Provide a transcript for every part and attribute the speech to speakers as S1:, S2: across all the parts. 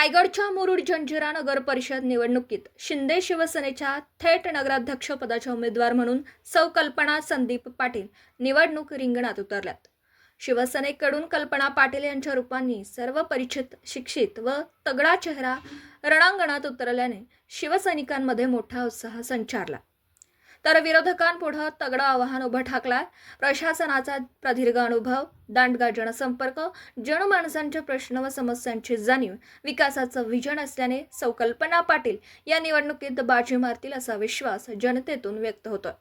S1: रायगडच्या मुरुड जंजिरा नगर परिषद निवडणुकीत शिंदे शिवसेनेच्या थेट नगराध्यक्षपदाच्या उमेदवार म्हणून सौ कल्पना संदीप पाटील निवडणूक रिंगणात उतरल्यात. शिवसेनेकडून कल्पना पाटील यांच्या रूपांनी सर्व परिचित शिक्षित व तगडा चेहरा रणांगणात उतरल्याने शिवसैनिकांमध्ये मोठा उत्साह संचारला. तर विरोधकांपुढं तगडं आव्हान उभं ठाकलाय. प्रशासनाचा प्रदीर्घ अनुभव दांडगा जनसंपर्क जनमानसांच्या प्रश्न व समस्यांची जाणीव विकासाचं विजन असल्याने सौकल्पना पाटील या निवडणुकीत बाजी मारतील असा विश्वास जनतेतून व्यक्त होतोय.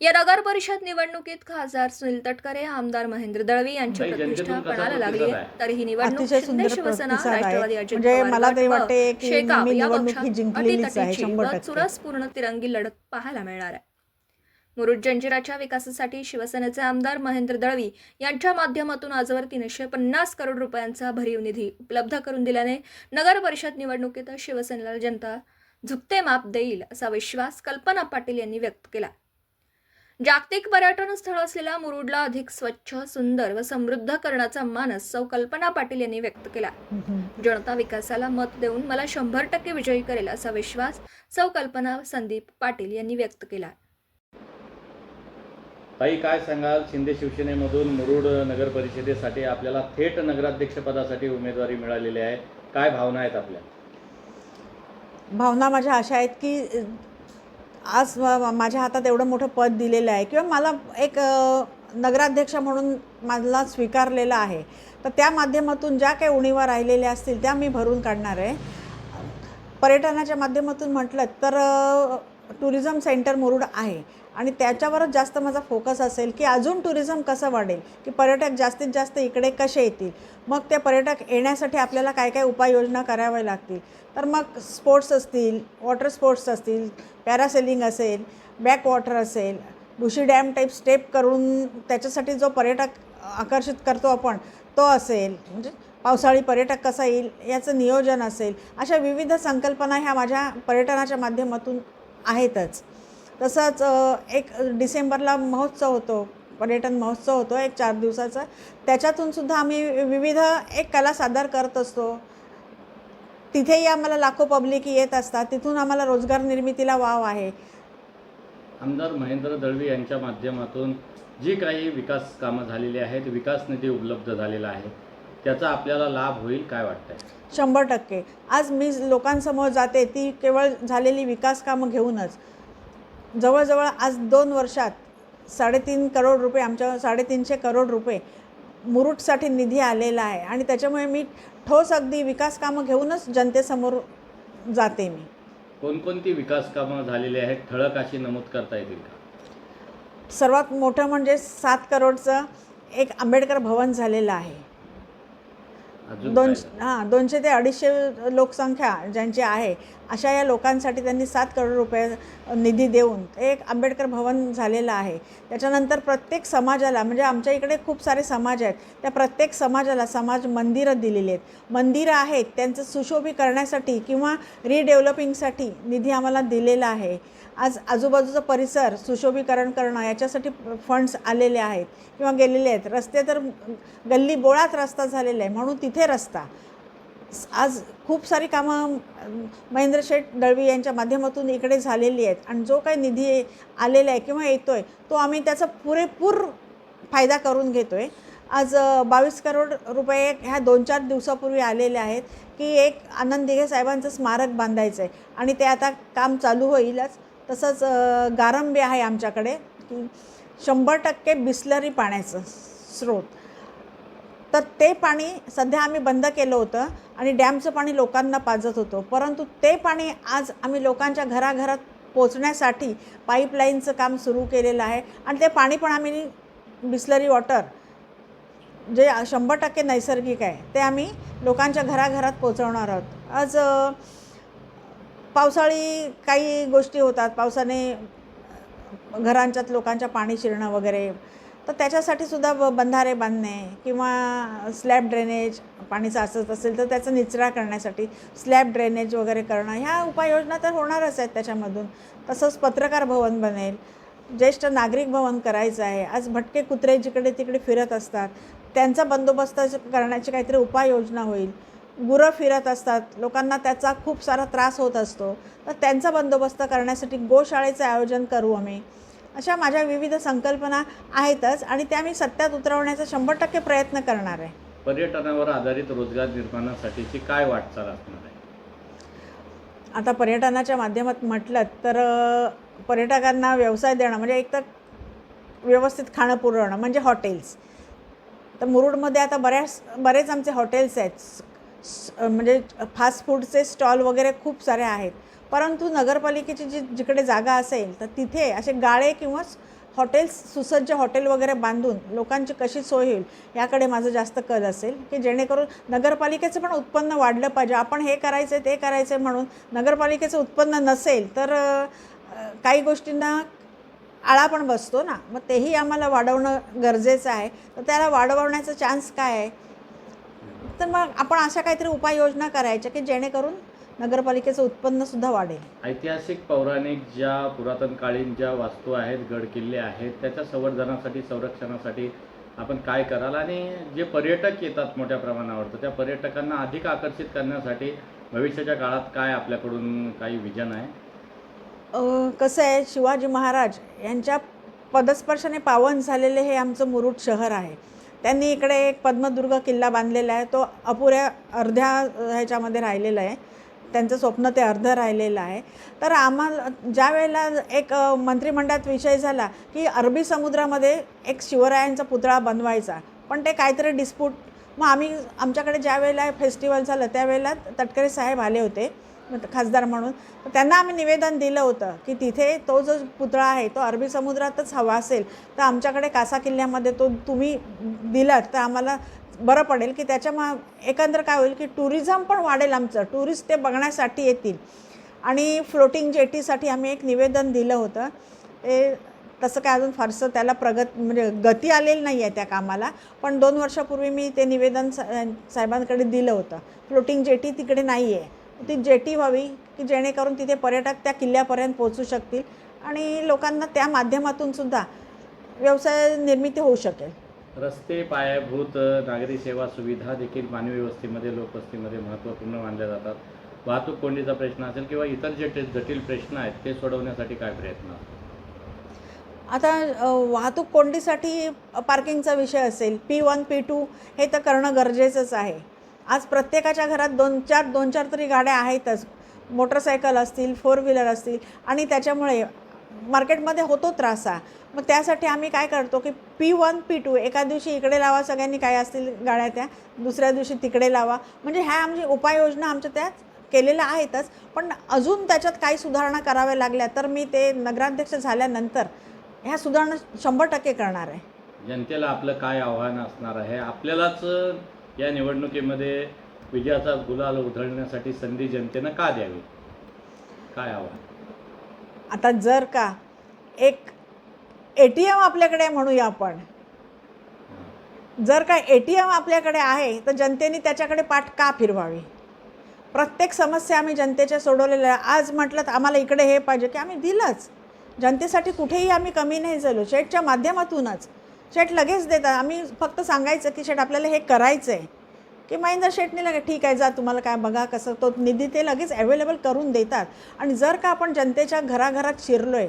S1: या नगर परिषद निवडणुकीत खासदार सुनील तटकरे आमदार महेंद्र दळवी यांची प्रतिष्ठा पणाला लागली आहे? तर ही निवडणूक शिंदे
S2: सुंदर
S1: शिवसेना. राष्ट्रवादी अजित
S2: म्हणजे
S1: शेकाप या पक्षात अटीतटीची. चुरस पूर्ण तिरंगी लढत पाहायला मिळणार आहे मुरुड जंजिराच्या विकासासाठी शिवसेनेचे आमदार महेंद्र दळवी यांच्या माध्यमातून आजवर तीनशे पन्नास करोड रुपयांचा भरीव निधी उपलब्ध करून दिल्याने नगर परिषद निवडणुकीत शिवसेनेला जनता झुकते माप देईल असा विश्वास कल्पना पाटील यांनी व्यक्त केला जागतिक पर्यटन स्थळ असलेल्या मुरुडला अधिक स्वच्छ सुंदर व समृद्ध करण्याचा मानस सौ कल्पना पाटील यांनी व्यक्त केला. जनता विकासाला मत देऊन मला शंभर टक्के विजयी करेल असा विश्वास सौ कल्पना संदीप पाटील यांनी व्यक्त केला.
S3: ताई काय सांगाल? शिंदे शिवसेनेमधून मुरुड नगर परिषदेसाठी आपल्याला थेट नगराध्यक्षपदासाठी उमेदवारी मिळालेली आहे. काय भावना आहेत आपल्या?
S2: भावना माझ्या अशा आहेत की आज माझ्या हातात एवढं मोठं पद दिलेलं आहे. किंवा मला एक नगराध्यक्ष म्हणून मला स्वीकारलेलं आहे. तर त्या माध्यमातून ज्या काही उणीवा राहिलेल्या असतील त्या मी भरून काढणार आहे. पर्यटनाच्या माध्यमातून म्हटलं तर टुरिझम सेंटर मुरुड आहे. आणि त्याच्यावरच जास्त माझा फोकस असेल की अजून टुरिझम कसं वाढेल की पर्यटक जास्तीत जास्त इकडे कसे येतील? मग ते पर्यटक येण्यासाठी आपल्याला काय काय उपाययोजना कराव्या लागतील? तर मग स्पोर्ट्स असतील वॉटर स्पोर्ट्स असतील पॅरासेलिंग असेल बॅक वॉटर असेल बुशी डॅम टाईप स्टेप करून त्याच्यासाठी जो पर्यटक आकर्षित करतो आपण तो असेल. म्हणजे पावसाळी पर्यटक कसा येईल याचं नियोजन असेल अशा विविध संकल्पना ह्या माझ्या पर्यटनाच्या माध्यमातून आहेतच. तसंच एक डिसेंबरला महोत्सव होतो पर्यटन महोत्सव होतो एक चार दिवसाचा. त्याच्यातून सुद्धा आम्ही विविध एक कला सादर करत असतो. तिथेही आम्हाला लाखो पब्लिक येत असतात. तिथून आम्हाला रोजगार निर्मितीला वाव आहे.
S3: आमदार महेंद्र दळवी यांच्या माध्यमातून जी काही विकास कामं झालेली आहेत विकास निधी उपलब्ध झालेला आहे त्याचा आपल्याला लाभ होईल काय वाटतंय?
S2: शंभर टक्के. आज मी लोकांसमोर जाते ती केवळ झालेली विकास कामं घेऊनच. जवळजवळ आज दोन वर्षात साडेतीन करोड रुपये आमच्या साडेतीनशे करोड रुपये मुरुटसाठी निधी आलेला आहे. आणि त्याच्यामुळे मी ठोस अगदी विकास कामं घेऊनच जनतेसमोर जाते मी.
S3: कोणकोणती विकास कामं झालेली आहेत? ठळक अशी नमूद करता येतील का?
S2: सर्वात मोठं म्हणजे सात करोडचं एक आंबेडकर भवन झालेलं आहे. दोन? हां दोनशे ते अडीचशे लोकसंख्या ज्यांची आहे अशा या लोकांसाठी त्यांनी सात करोड रुपये निधी देऊन एक आंबेडकर भवन झालेलं आहे. त्याच्यानंतर प्रत्येक समाजाला म्हणजे आमच्या इकडे खूप सारे समाज आहेत त्या प्रत्येक समाजाला समाज मंदिरं दिलेली आहेत. मंदिरं आहेत त्यांचं सुशोभी करण्यासाठी किंवा रिडेव्हलपिंगसाठी निधी आम्हाला दिलेला आहे. आज आजूबाजूचा परिसर सुशोभीकरण करणं याच्यासाठी फंड्स आलेले आहेत किंवा गेलेले आहेत. रस्ते तर गल्ली बोळात रस्ता झालेला आहे म्हणून तिथे रस्ता. आज खूप सारी कामं महेंद्र शेठ दळवी यांच्या माध्यमातून इकडे झालेली आहेत. आणि जो काही निधी आलेला आहे किंवा येतो आहे तो आम्ही त्याचा पुरेपूर फायदा करून घेतो आहे आज बावीस करोड रुपये ह्या दोन चार दिवसापूर्वी आलेले आहेत की एक आनंद दिघे साहेबांचं स्मारक बांधायचं आहे आणि ते आता काम चालू होईलच. तसंच गारंबे आहे आमच्याकडे की शंभर टक्के बिस्लरी पाण्याचं स्रोत. तर ते पाणी सध्या आम्ही बंद केलं होतं आणि डॅमचं पाणी लोकांना पाजत होतो. परंतु ते पाणी आज आम्ही लोकांच्या घराघरात पोचण्यासाठी पाईपलाईनचं काम सुरू केलेलं आहे आणि ते पाणी पण आम्ही बिस्लरी वॉटर जे शंभर टक्के नैसर्गिक आहे ते आम्ही लोकांच्या घराघरात पोचवणार आहोत. आज पावसाळी काही गोष्टी होतात. पावसाने घरांच्यात लोकांच्या पाणी शिरणं वगैरे तर त्याच्यासाठी सुद्धा ब बंधारे बांधणे किंवा स्लॅब ड्रेनेज पाणी साचत असेल तर त्याचा निचरा करण्यासाठी स्लॅब ड्रेनेज वगैरे करणं ह्या उपाययोजना तर होणारच आहेत त्याच्यामधून. तसंच पत्रकार भवन बनेल ज्येष्ठ नागरिक भवन करायचं आहे. आज भटके कुत्रे जिकडे तिकडे फिरत असतात त्यांचा बंदोबस्त करण्याची काहीतरी उपाययोजना होईल. गुरं फिरत असतात लोकांना त्याचा खूप सारा त्रास होत असतो. तर त्यांचा बंदोबस्त करण्यासाठी गोशाळेचं आयोजन करू आम्ही. अशा माझ्या विविध संकल्पना आहेतच आणि त्या मी सत्यात उतरवण्याचा शंभर टक्के प्रयत्न करणार आहे.
S3: पर्यटनावर आधारित रोजगार निर्माणासाठीची काय वाटचाल असणार आहे?
S2: आता पर्यटनाच्या माध्यमात म्हटलं तर पर्यटकांना व्यवसाय देणं म्हणजे एक तर व्यवस्थित खाणं पुरवणं म्हणजे हॉटेल्स. तर मुरुडमध्ये आता बऱ्याच बरेच आमचे हॉटेल्स आहेत. म्हणजे फास्ट फूडचे स्टॉल वगैरे खूप सारे आहेत. परंतु नगरपालिकेची जी जिकडे जागा असेल तर तिथे असे गाळे किंवा हॉटेल्स सुसज्ज हॉटेल वगैरे बांधून लोकांची कशी सोय होईल याकडे माझं जास्त कल असेल की जेणेकरून नगरपालिकेचं पण उत्पन्न वाढलं पाहिजे. आपण हे करायचं ते करायचं म्हणून नगरपालिकेचं उत्पन्न नसेल तर काही गोष्टींना आळा पण बसतो ना. मग तेही आम्हाला वाढवणं गरजेचं आहे. तर त्याला वाढवण्याचा चान्स काय आहे? तर मग आपण अशा काहीतरी उपाययोजना करायच्या की जेणेकरून नगरपालिकेचं उत्पन्नसुद्धा वाढेल.
S3: ऐतिहासिक पौराणिक ज्या पुरातनकालीन ज्या वास्तू आहेत गड किल्ले आहेत त्याच्या संवर्धनासाठी संरक्षणासाठी आपण काय कराल? आणि जे पर्यटक येतात मोठ्या प्रमाणावर तर त्या पर्यटकांना अधिक आकर्षित करण्यासाठी भविष्याच्या काळात काय आपल्याकडून काही विजन आहे?
S2: कसं आहे शिवाजी महाराज यांच्या पदस्पर्शाने पावन झालेले हे आमचं मुरुड शहर आहे. त्यांनी इकडे एक पद्मदुर्ग किल्ला बांधलेला आहे तो अपुऱ्या अर्ध्या ह्याच्यामध्ये राहिलेला आहे. त्यांचं स्वप्न ते अर्ध राहिलेलं आहे. तर आम्हाला ज्या वेळेला एक मंत्रिमंडळात विषय झाला की अरबी समुद्रामध्ये एक शिवरायांचा पुतळा बनवायचा पण ते काहीतरी डिस्प्यूट मग आम्ही आमच्याकडे ज्या वेळेला फेस्टिवल झालं त्यावेळेला तटकरे साहेब आले होते खासदार म्हणून. तर त्यांना आम्ही निवेदन दिलं होतं की तिथे तो जो पुतळा आहे तो अरबी समुद्रातच हवा असेल तर आमच्याकडे कासा किल्ल्यामध्ये तो तुम्ही दिलात तर आम्हाला बरं पडेल की त्याच्या मग एकंदर काय होईल की टुरिझम पण वाढेल आमचं. टुरिस्ट ते बघण्यासाठी येतील. आणि फ्लोटिंग जेटीसाठी आम्ही एक निवेदन दिलं होतं. ते तसं काय अजून फारसं त्याला प्रगत म्हणजे गती आलेली नाही आहे त्या कामाला. पण दोन वर्षापूर्वी मी ते निवेदन सा साहेबांकडे दिलं होतं. फ्लोटिंग जेटी तिकडे नाही आहे. ती जेटी व्हावी की जेणेकरून तिथे पर्यटक त्या किल्ल्यापर्यंत पोहोचू शकतील आणि लोकांना त्या माध्यमातून सुद्धा व्यवसाय निर्मिती होऊ शकेल.
S3: रस्ते पायाभूत नागरी सेवा सुविधा देखील मानवी वस्तीमध्ये लोकवस्तीमध्ये महत्त्वपूर्ण मानल्या जातात. वाहतूक कोंडीचा प्रश्न असेल किंवा इतर जे जटिल प्रश्न आहेत ते सोडवण्यासाठी काय प्रयत्न?
S2: आता वाहतूक कोंडीसाठी पार्किंगचा विषय असेल. पी वन पी टू हे तर करणं गरजेचंच आहे. आज प्रत्येकाच्या घरात दोन चार दोन चार तरी गाड्या आहेतच. मोटरसायकल असतील फोर व्हीलर असतील आणि त्याच्यामुळे मार्केटमध्ये होतो त्रास हा. मग त्यासाठी आम्ही काय करतो की पी वन पी टू एका दिवशी इकडे लावा सगळ्यांनी काय असतील गाड्या त्या दुसऱ्या दिवशी तिकडे लावा. म्हणजे ह्या आमची उपाययोजना आमच्या त्यात केलेल्या आहेतच. पण अजून त्याच्यात काही सुधारणा कराव्या लागल्या तर मी ते नगराध्यक्ष झाल्यानंतर ह्या सुधारणा शंभर टक्के करणार आहे.
S3: जनतेला आपलं काय आव्हान असणार आहे? आपल्यालाच या निवडणुकीमध्ये विजयाचा गुलाल उधळण्यासाठी संधी जनतेनं का द्यावी? काय आव्हान?
S2: आता जर का एक ए टी एम आपल्याकडे म्हणूया आपण. जर का ए टी एम आपल्याकडे आहे तर जनतेने त्याच्याकडे पाठ का फिरवावी? प्रत्येक समस्या आम्ही जनतेच्या सोडवलेल्या आज म्हटलं तर आम्हाला इकडे हे पाहिजे की आम्ही दिलंच. जनतेसाठी कुठेही आम्ही कमी नाही झालो. शेटच्या माध्यमातूनच. शेट लगेच देतात. आम्ही फक्त सांगायचं की शेट आपल्याला हे करायचं आहे की महेंद्र शेटने लगे ठीक आहे जा तुम्हाला काय बघा कसं. तो निधी ते लगेच अवेलेबल करून देतात. आणि जर का आपण जनतेच्या घराघरात शिरलो आहे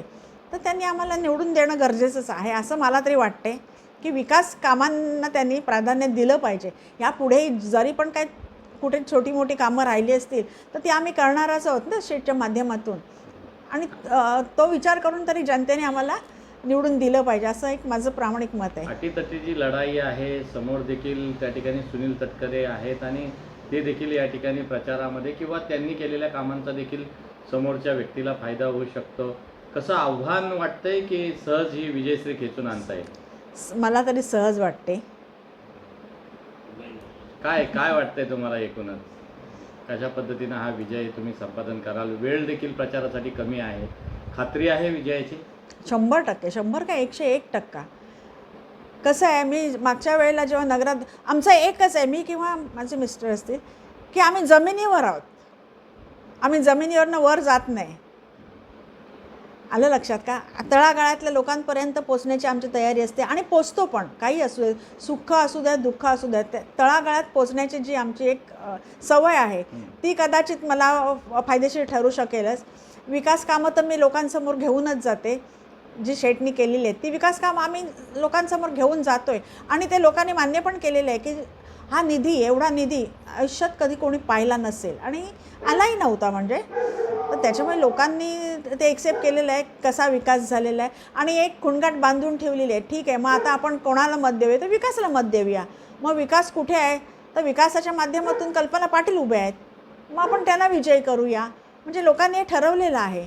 S2: तर त्यांनी आम्हाला निवडून देणं गरजेचंच आहे. असं मला तरी वाटते की विकास कामांना त्यांनी प्राधान्य दिलं पाहिजे. यापुढेही जरी पण काय कुठे छोटी मोठी कामं राहिली असतील तर ती आम्ही करणारच आहोत ना शेटच्या माध्यमातून. आणि तो विचार करून तरी जनतेने आम्हाला निवडून दिलं पाहिजे असं एक माझं प्रामाणिक मत आहे.
S3: अटीतटीची लढाई आहे समोर देखील त्या ठिकाणी सुनील तटकरे आहेत आणि ते देखील या ठिकाणी प्रचारामध्ये किंवा त्यांनी केलेल्या कामांचा देखील समोरच्या व्यक्तीला फायदा होऊ शकतो. कसं आव्हान वाटतंय की सहज ही विजयश्री खेचून आणता येईल
S2: स- मला तरी सहज वाटते.
S3: काय काय वाटतंय तुम्हाला एकूणच? कशा पद्धतीनं हा विजय तुम्ही संपादन कराल? वेळ देखील प्रचारासाठी कमी आहे. खात्री आहे विजयाची?
S2: शंभर टक्के शंभर का एकशे एक टक्का. कसं आहे मी मागच्या वेळेला जेव्हा नगरात आमचं एकच आहे मी किंवा माझे मिस्टर असतील की आम्ही जमिनीवर आहोत. आम्ही जमिनीवरनं वर जात नाही. आलं लक्षात का? तळागाळातल्या लोकांपर्यंत पोचण्याची आमची तयारी असते आणि पोचतो पण काही असू दे सुख असू द्या दुःख असू द्या त्या तळागाळात पोचण्याची जी आमची एक सवय आहे ती कदाचित मला फायदेशीर ठरू शकेलच. विकास कामं तर मी लोकांसमोर घेऊनच जाते. जी शेटनी केलेली आहेत ती विकास काम आम्ही लोकांसमोर घेऊन जातो आहे आणि ते लोकांनी मान्य पण केलेलं आहे की हा निधी एवढा निधी आयुष्यात कधी कोणी पाहिला नसेल. आणि आलाही नव्हता म्हणजे. तर त्याच्यामुळे लोकांनी ते एक्सेप्ट केलेलं आहे कसा विकास झालेला आहे. आणि एक खुणगाट बांधून ठेवलेली आहे ठीक आहे मग आता आपण कोणाला मत देऊया? तर विकासाला मत देऊया. मग विकास कुठे आहे? तर विकासाच्या माध्यमातून कल्पना पाटील उभे आहेत. मग आपण त्यांना विजय करूया. म्हणजे लोकांनी हे ठरवलेलं आहे.